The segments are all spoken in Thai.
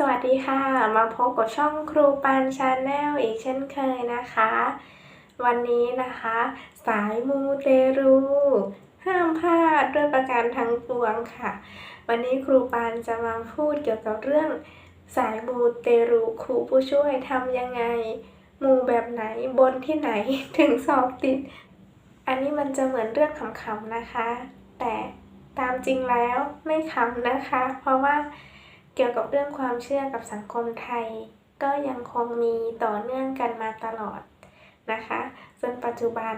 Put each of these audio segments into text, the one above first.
สวัสดีค่ะ มาพบกับช่องครูปานชาแนลอีกเช่นเคยนะคะ วันนี้นะคะ สายมูเตรูห้ามพลาดด้วยประการทั้งปวงค่ะ วันนี้ครูปานจะมาพูดเกี่ยวกับเรื่องสายมูเตรูครูผู้ช่วยทำยังไง มูแบบไหนบนที่ไหนถึงสอบติด อันนี้มันจะเหมือนเรื่องขำๆนะคะ แต่ตามจริงแล้วไม่ขำนะคะ เพราะว่า เกี่ยวกับเรื่องความเชื่อกับสังคมไทย ก็ยังคงมีต่อเนื่องกันมาตลอดนะคะจนปัจจุบัน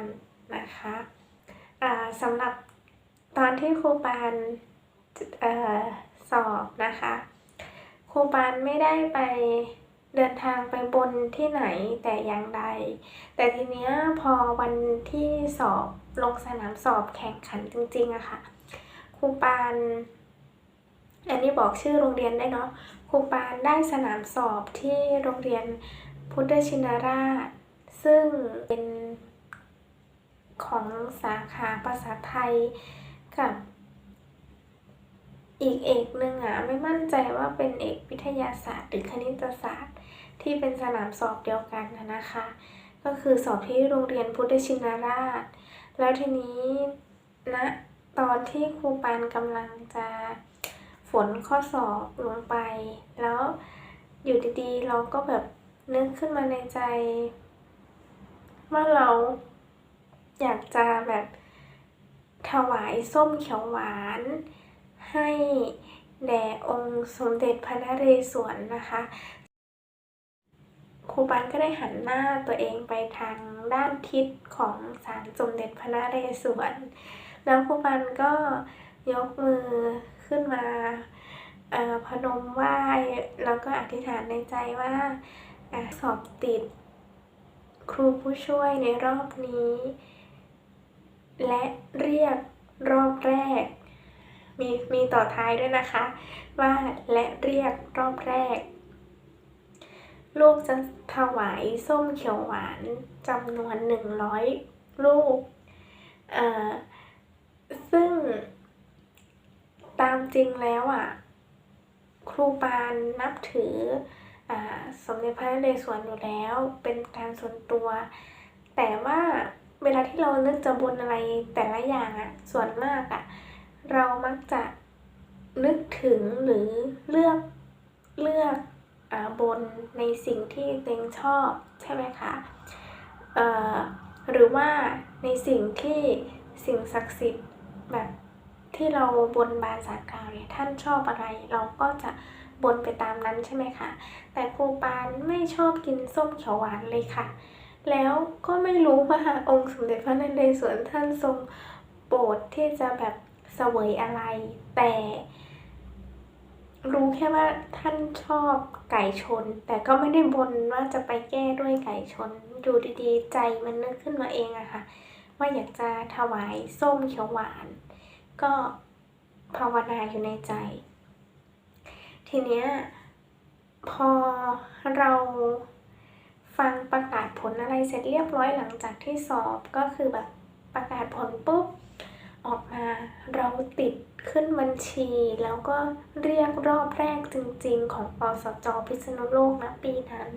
นะคะสำหรับตอนที่ครูปานออสอบนะคะครูปานไม่ได้ไปเดินทางไปบนที่ไหนแต่อย่างใด แต่ทีเนี้ยพอวันที่สอบลงสนามสอบแข่งขันจริงๆอะค่ะครูปาน อันนี้บอกชื่อโรงเรียนได้เนาะครูปานได้สนามสอบที่โรงเรียนพุทธชินราช ซึ่งเป็นของสาขาภาษาไทยกับอีกเอกหนึ่งอะไม่มั่นใจว่าเป็นเอกวิทยาศาสตร์ หรือคณิตศาสตร์ ที่เป็นสนามสอบเดียวกันนะคะ ก็คือสอบที่โรงเรียนพุทธชินราช แล้วทีนี้ณนะตอนที่ครูปานกำลังจะ ฝนข้อสอบลงไป แล้วอยู่ดีๆ เราก็แบบนึกขึ้นมาในใจ ว่าเราอยากจะแบบถวายส้มเขียวหวาน ให้แด่องค์สมเด็จพระนเรศวรนะคะครูปันก็ได้หันหน้าตัวเองไปทางด้านทิศของศาลสมเด็จพระนเรศวร แล้วครูปันก็ยกมือ ขึ้นมาพนมไหว้แล้วก็อธิษฐานในใจว่าอสอบติดครูผู้ช่วยในรอบนี้ และเรียกรอบแรก มีมีต่อท้ายด้วยนะคะ ว่าและเรียกรอบแรก ลูกจะถวายส้มเขียวหวานจำนวนหนึ่งร้อยลูก เอ่อ ซึ่ง ตามจริงแล้วอะครูปานนับถืออาสมเด็จพระนเรศวรอยู่แล้วเป็นการส่วนตัว แต่ว่าเวลาที่เรานึกจะบนอะไรแต่ละอย่างอะส่วนมากอะเรามักจะนึกถึงหรือเลือกเลือกอาบนในสิ่งที่ตัวเองชอบใช่ไหมคะเอ่อหรือว่าในสิ่งที่สิ่งศักดิ์สิทธิ์แบบ ที่เราบนบานสารกล่าวเนี่ยท่านชอบอะไร เราก็จะบนไปตามนั้นใช่ไหมคะ แต่ครูปานไม่ชอบกินส้มเขียวหวานเลยค่ะ แล้วก็ไม่รู้ว่าองค์สมเด็จพระนเรศวรท่านทรงโปรดที่จะแบบเสวยอะไร แต่ รู้แค่ว่าท่านชอบไก่ชน แต่ก็ไม่ได้บนว่าจะไปแก้ด้วยไก่ชน อยู่ดีๆ ใจมันนึกขึ้นมาเองอะค่ะ ว่าอยากจะถวายส้มเขียวหวาน ก็ภาวนาอยู่ในใจ ทีเนี้ยพอเราฟังประกาศผลอะไรเสร็จเรียบร้อยหลังจากที่สอบก็คือแบบประกาศผลปุ๊บออกมาเราติดขึ้นบัญชี แล้วก็เรียกรอบแรกจริงๆ ของปสจพิษณุโลกนะปีนั้น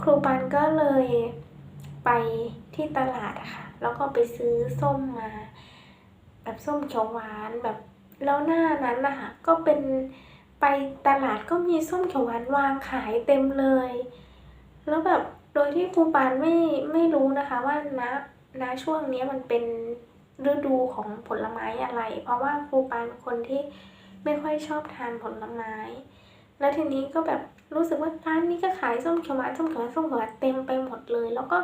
ครูปันก็เลยไปที่ตลาดอะค่ะ แล้วก็ไปซื้อส้มมา แบบส้มเขียวหวานแบบแล้วหน้านั้นนะคะก็เป็นไปตลาดก็มีส้มเขียวหวานวางขายเต็มเลย แล้วแบบโดยที่ครูปานไม่ไม่รู้นะคะว่าณณช่วงนี้มันเป็นฤดูของผลไม้อะไร เพราะว่าครูปานเป็นคนที่ไม่ค่อยชอบทานผลไม้ แล้วทีนี้ก็แบบรู้สึกว่าร้านนี้ก็ขายส้มเขียวหวานส้มเขียวหวานส้มเขียวหวานเต็มไปหมดเลย แล้วก็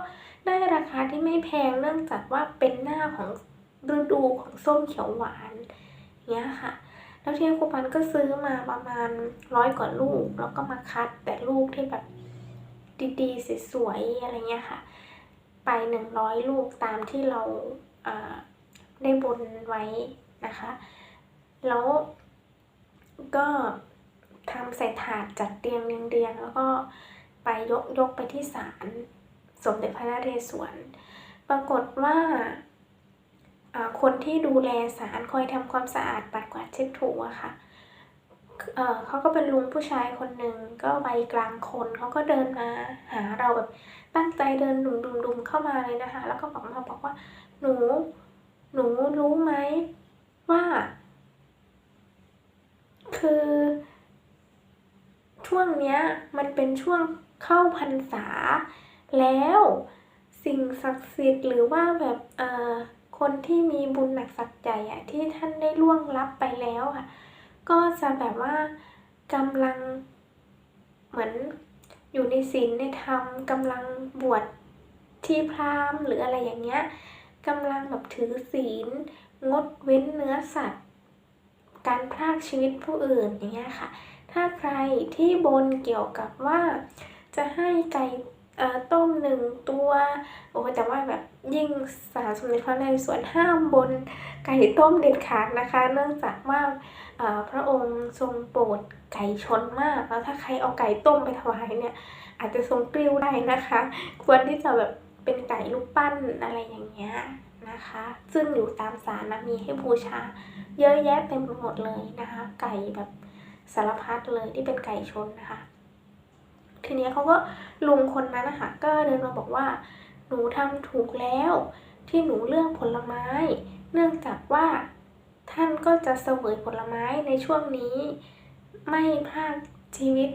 ได้ราคาที่ไม่แพงเนื่องจากว่าเป็นหน้าของ ฤดูของส้มเขียวหวานเนี้ยค่ะ แล้วที่ครูปันก็ซื้อมาประมาณร้อยกว่าลูก แล้วก็มาคัดแต่ลูกที่แบบดีๆสวยๆอะไรเงี้ยค่ะ ไปหนึ่งร้อยลูกตามที่เราเได้บนไว้นะคะ แล้วก็ทำใส่ถาดจัดเรียงเรียงเรียงแล้วก็ไปยกยกไปที่ศาลสมเด็จพระนเรศวร ปรากฏว่า คนที่ดูแลศาลคอยทำความสะอาดปัดกวาดเช็ดถูอะค่ะเขาก็เป็นลุงผู้ชายคนหนึ่งก็วัยกลางคนเขาก็เดินมาหาเราแบบตั้งใจเดินดุมดุมดุมเข้ามาเลยนะคะ แล้วก็บอกมาบอกว่า หนู หนูรู้ไหมว่า คือ ช่วงเนี้ยมันเป็นช่วงเข้าพรรษา แล้วสิ่งศักดิ์สิทธิ์หรือว่าแบบเออ คนที่มีบุญหนักสักใหญ่อะที่ท่านได้ล่วงลับไปแล้วอะก็จะแบบว่ากำลังเหมือนอยู่ในศีลในธรรมกำลังบวชที่พราหมณ์หรืออะไรอย่างเงี้ยกำลังแบบถือศีล งดเว้นเนื้อสัตว์ การพรากชีวิตผู้อื่นอย่างเงี้ยค่ะ ถ้าใครที่บนเกี่ยวกับว่าจะให้ไก่ ต้มหนึ่งตัว โอ้แต่ว่าแบบยิ่งสารสมเด็จพระนเรศวรห้ามบนไก่ต้มเด็ดขาดนะคะ เนื่องจากว่าพระองค์ทรงโปรดไก่ชนมาก แล้วถ้าใครเอาไก่ต้มไปถวายเนี่ย อาจจะทรงกริ้วได้นะคะ ควรที่จะแบบเป็นไก่ลูกปั้นอะไรอย่างเงี้ยนะคะ ซึ่งอยู่ตามศาลนะมีให้บูชา เยอะแยะเต็มไปหมดเลยนะคะ ไก่แบบสารพัดเลยที่เป็นไก่ชนนะคะ ทีนี้เขาก็ลุงคนนั้นนะคะก็เดินมาบอกว่า หนูทำถูกแล้ว ที่หนูเลือกผลไม้ เนื่องจากว่าท่านก็จะเสวยผลไม้ในช่วงนี้ ไม่พาดชีวิต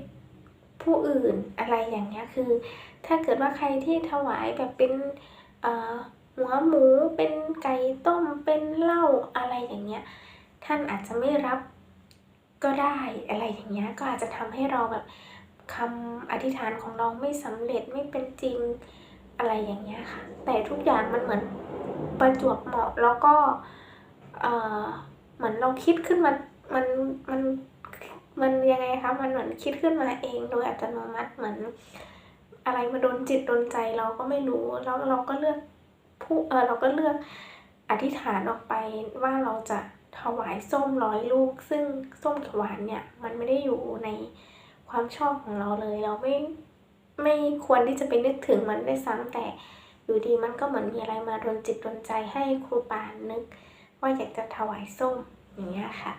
ผู้อื่นอะไรอย่างเงี้ยคือ ถ้าเกิดว่าใครที่ถวายแบบเป็นหัวหมูเป็นไก่ต้มเป็นเหล้าอะไรอย่างเงี้ยท่านอาจจะไม่รับก็ได้อะไรอย่างเงี้ยก็อาจจะทำให้เราแบบ คำอธิษฐานของเราไม่สำเร็จไม่เป็นจริงอะไรอย่างเงี้ยค่ะ แต่ทุกอย่างมันเหมือนประจวบเหมาะแล้วก็เออเหมือนเราคิดขึ้นมา มัน มัน มันยังไงคะ มันเหมือนคิดขึ้นมาเองโดยอัตโนมัติเหมือน อะไรมาโดนจิตโดนใจเราก็ไม่รู้ แล้วเราก็เลือกผู้เออเราก็เลือกอธิษฐานออกไปว่าเราจะถวายส้มร้อยลูก ซึ่งส้มหวานเนี่ย มันไม่ได้อยู่ใน ความชอบของเราเลย เราไม่ไม่ควรที่จะไปนึกถึงมันได้ซ้ำแต่อยู่ดีมันก็เหมือนมีอะไรมาโดนจิตโดนใจให้ครูปานนึก ว่าอยากจะถวายส้มอย่างเงี้ยค่ะ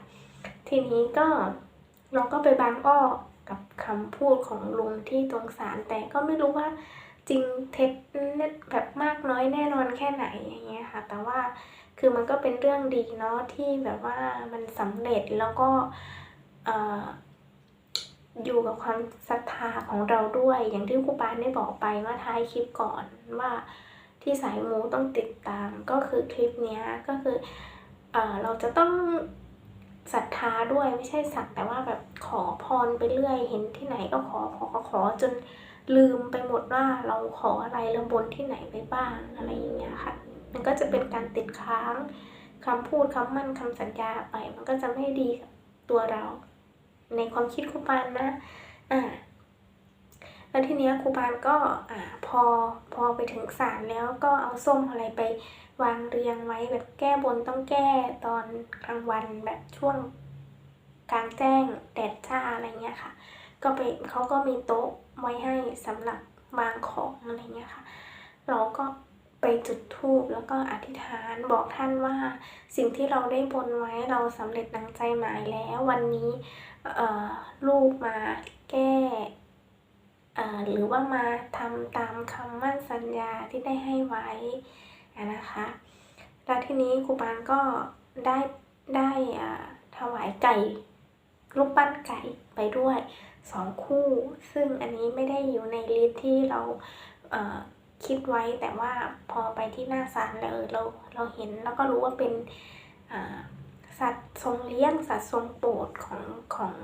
ทีนี้ก็เราก็ไปบางอ้อกับคำพูดของลุงที่ตรงสารแต่ก็ไม่รู้ว่าจริงเท็จแบบมากน้อยแน่นอนแค่ไหนอย่างเงี้ยค่ะ แต่ว่าคือมันก็เป็นเรื่องดีเนาะที่แบบว่ามันสำเร็จแล้วก็เอ่อ อยู่กับความศรัทธาของเราด้วย อย่างที่ครูปานได้บอกไปเมื่อท้ายคลิปก่อนว่าที่สายมูต้องติดตามก็คือคลิปนี้ก็คือเออเราจะต้องศรัทธาด้วยไม่ใช่สักแต่ว่าแบบขอพรไปเรื่อยเห็นที่ไหนก็ขอขอขอขอจนลืมไปหมดว่าเราขออะไรแล้วบนที่ไหนไปบ้างอะไรอย่างเงี้ยค่ะ มันก็จะเป็นการติดค้างคำพูดคำมั่นคำสัญญาไป มันก็จะไม่ดีกับตัวเรา ในความคิดครูปานนะอ่าแล้วทีเนี้ยครูปานก็อ่าพอพอไปถึงศาลแล้วก็เอาส้มอะไรไปวางเรียงไว้แบบแก้บนต้องแก้ตอนกลางวันแบบช่วงกลางแจ้งแดดจ้าอะไรเงี้ยค่ะ ก็ไปเขาก็มีโต๊ะไว้ให้สำหรับวางของอะไรเงี้ยค่ะ เราก็ไปจุดธูปแล้วก็อธิษฐานบอกท่านว่าสิ่งที่เราได้บนไว้เราสำเร็จดังใจหมายแล้ววันนี้ ลูกมาแก้หรือว่ามาทำตามคำมั่นสัญญาที่ได้ให้ไว้นะคะ แล้วทีนี้ครูปานก็ได้ได้ถวายไก่รูปปั้นไก่ไปด้วยสองคู่ ซึ่งอันนี้ไม่ได้อยู่ในลิสต์ที่เราคิดไว้แต่ว่าพอไปที่หน้าศาลแล้วเออเราเราเห็นแล้วก็รู้ว่าเป็น สัตว์ทรงเลี้ยงสัตว์ทรงโปรดของของ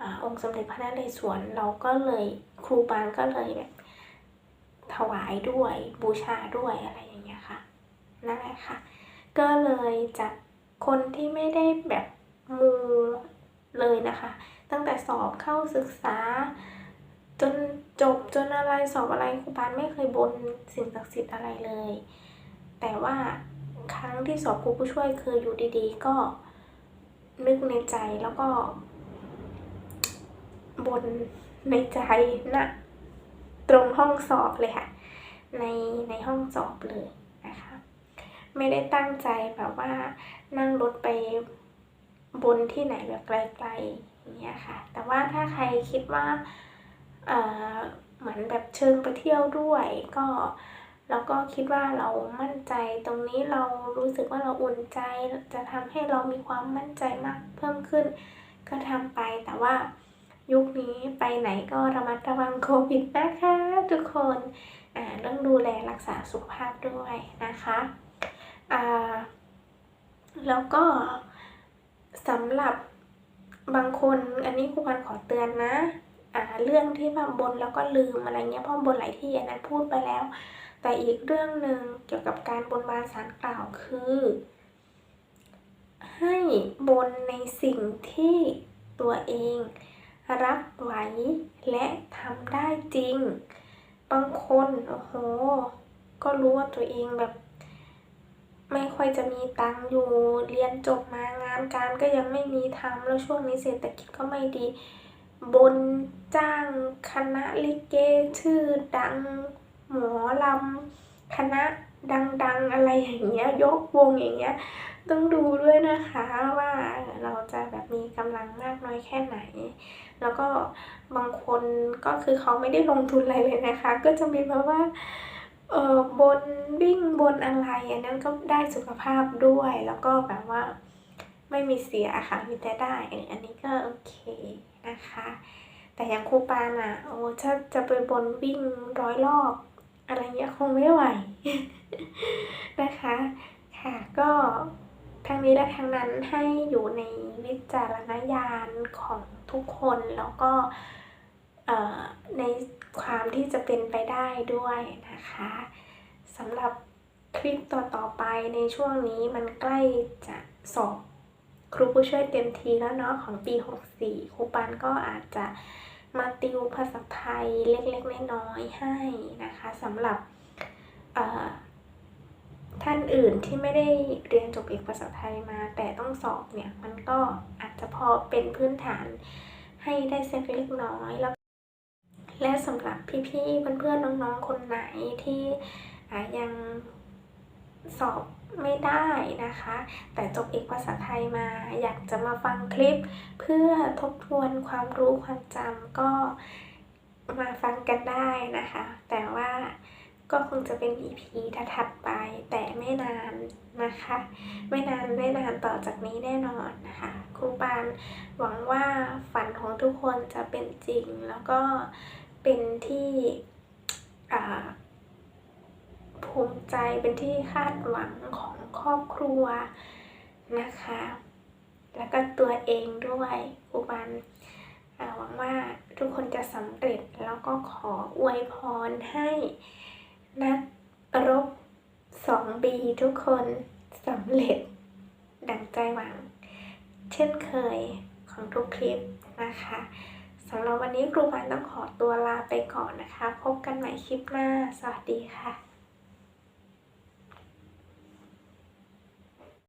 อองค์สมเด็จพระนเรศวรเราก็เลยครูปานก็เลยแบบถวายด้วยบูชาด้วยอะไรอย่างเงี้ยค่ะนั่นแหละค่ะ ก็เลยจากคนที่ไม่ได้แบบมูเลยนะคะ ตั้งแต่สอบเข้าศึกษา จนจบจนอะไรสอบอะไรครูปานไม่เคยบนสิ่งศักดิ์สิทธิ์อะไรเลย แต่ว่า ครั้งที่สอบครูผู้ช่วยคืออยู่ดีๆ ก็นึกในใจแล้วก็บนในใจนะ ตรงห้องสอบเลยค่ะ ในในห้องสอบเลยนะคะ ไม่ได้ตั้งใจแบบว่านั่งรถไปบนที่ไหนแบบไกลๆอย่างเงี้ยค่ะ แต่ว่าถ้าใครคิดว่าเออเหมือนแบบเชิงไปเที่ยวด้วยก็ แล้วก็คิดว่าเรามั่นใจตรงนี้เรารู้สึกว่าเราอุ่นใจ จะทำให้เรามีความมั่นใจมากเพิ่มขึ้น ก็ทำไปแต่ว่ายุคนี้ไปไหนก็ระมัดระวังโควิดนะคะทุกคนอ่าต้องดูแลรักษาสุขภาพด้วยนะคะอ่าแล้วก็สำหรับบางคนอันนี้ครูพันขอเตือนนะอ่าเรื่องที่แบบบนแล้วก็ลืมอะไรเงี้ยเพราะบนหลายที่อันนั้นพูดไปแล้ว แต่อีกเรื่องหนึ่งเกี่ยวกับการบนบานสารกล่าวคือ ให้บนในสิ่งที่ตัวเองรับไหวและทำได้จริง บางคนโอ้โห ก็รู้ว่าตัวเองแบบ ไม่ค่อยจะมีตังค์อยู่ เรียนจบมางานการก็ยังไม่มีทำแล้วช่วงนี้เศรษฐกิจก็ไม่ดี บนจ้างคณะลิเกชื่อดัง หมอลำคณะดัง ๆ อะไรอย่างเงี้ย ยกวงอย่างเงี้ย ต้องดูด้วยนะคะว่าเราจะแบบมีกำลังมากน้อยแค่ไหน แล้วก็บางคนก็คือเขาไม่ได้ลงทุนอะไรเลยนะคะ ก็จะมีแบบว่าเออบนวิ่งบนอะไรอันนั้นก็ได้สุขภาพด้วย แล้วก็แบบว่าไม่มีเสียค่ะมีแต่ได้ อันนี้ก็โอเคนะคะ แต่อย่างครูปานอะโอ้ถ้าจะไปบนวิ่งร้อยรอบ อะไรเงี้ยคงไม่ไหวนะคะ ค่ะก็ทั้งนี้และทั้งนั้นให้อยู่ในวิจารณญาณของทุกคนแล้วก็ในความที่จะเป็นไปได้ด้วยนะคะสำหรับคลิปต่อต่อไปในช่วงนี้มันใกล้จะสอบครูผู้ช่วยเต็มทีแล้วเนาะของปี 64 ครูปันก็อาจจะ มาติวภาษาไทยเล็กๆน้อยๆให้นะคะสำหรับท่านอื่นที่ไม่ได้เรียนจบเอกภาษาไทยมาแต่ต้องสอบเนี่ย มันก็อาจจะพอเป็นพื้นฐานให้ได้สักเล็กน้อยแล้ว และสำหรับพี่ๆเพื่อนๆน้องๆคนไหนที่ยังสอบ ไม่ได้นะคะ แต่จบเอกภาษาไทยมาอยากจะมาฟังคลิป เพื่อทบทวนความรู้ความจำก็มาฟังกันได้นะคะ แต่ว่าก็คงจะเป็น EP ถัดไป แต่ไม่นานนะคะ ไม่นานไม่นานต่อจากนี้แน่นอนนะคะ ครูปานหวังว่าฝันของทุกคนจะเป็นจริง แล้วก็เป็นที่ ภูมิใจเป็นที่คาดหวังของครอบครัวนะคะ แล้วก็ตัวเองด้วยครูปานหวังว่าทุกคนจะสำเร็จแล้วก็ขออวยพรให้นักรบสองบีทุกคนสำเร็จ ดังใจหวัง เช่นเคยของทุกคลิปนะคะสำหรับวันนี้ครูบานต้องขอตัวลาไปก่อนนะคะ พบกันใหม่คลิปหน้า สวัสดีค่ะ